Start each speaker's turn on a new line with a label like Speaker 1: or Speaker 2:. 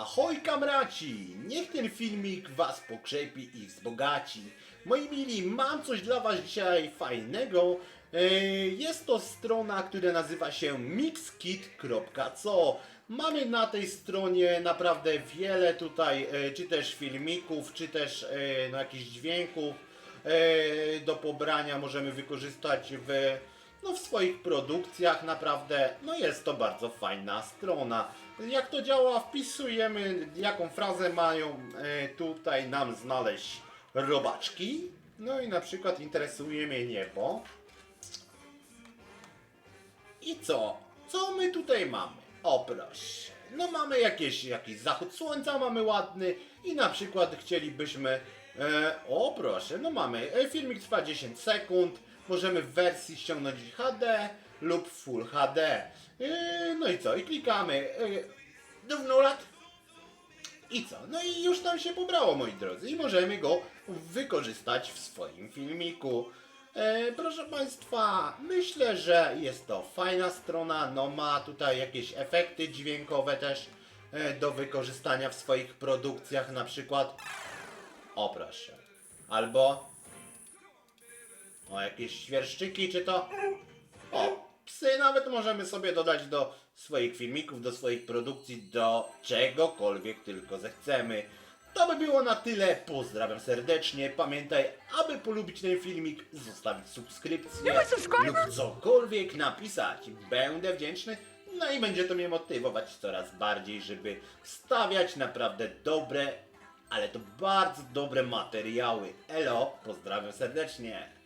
Speaker 1: Ahoj kamraci! Niech ten filmik was pokrzepi i wzbogaci. Moi mili, mam coś dla was dzisiaj fajnego. E, Jest to strona, która nazywa się mixkit.co. Mamy na tej stronie naprawdę wiele tutaj, e, czy też filmików, czy też e, no, jakichś dźwięków do pobrania możemy wykorzystać w no, w swoich produkcjach naprawdę, no jest to bardzo fajna strona. Jak to działa, wpisujemy jaką frazę mają e, tutaj nam znaleźć robaczki. No i na przykład interesuje mnie niebo. I co? Co my tutaj mamy? O proszę. No mamy jakieś, jakiś zachód słońca, mamy ładny i na przykład chcielibyśmy... E, o proszę, no mamy, e, filmik trwa 10 sekund, możemy w wersji ściągnąć HD lub Full HD. E, no i co? I klikamy e, do lat i co? No i już nam się pobrało, moi drodzy, i możemy go wykorzystać w swoim filmiku. E, proszę Państwa, myślę, że jest to fajna strona, no ma tutaj jakieś efekty dźwiękowe też e, do wykorzystania w swoich produkcjach, na przykład o proszę, albo o jakieś świerszczyki, czy to o, psy nawet możemy sobie dodać do swoich filmików, do swoich produkcji, do czegokolwiek tylko zechcemy. To by było na tyle. Pozdrawiam serdecznie. Pamiętaj, aby polubić ten filmik, zostawić subskrypcję lub cokolwiek napisać. Będę wdzięczny. No i będzie to mnie motywować coraz bardziej, żeby stawiać naprawdę dobre, ale to bardzo dobre materiały. Elo, pozdrawiam serdecznie.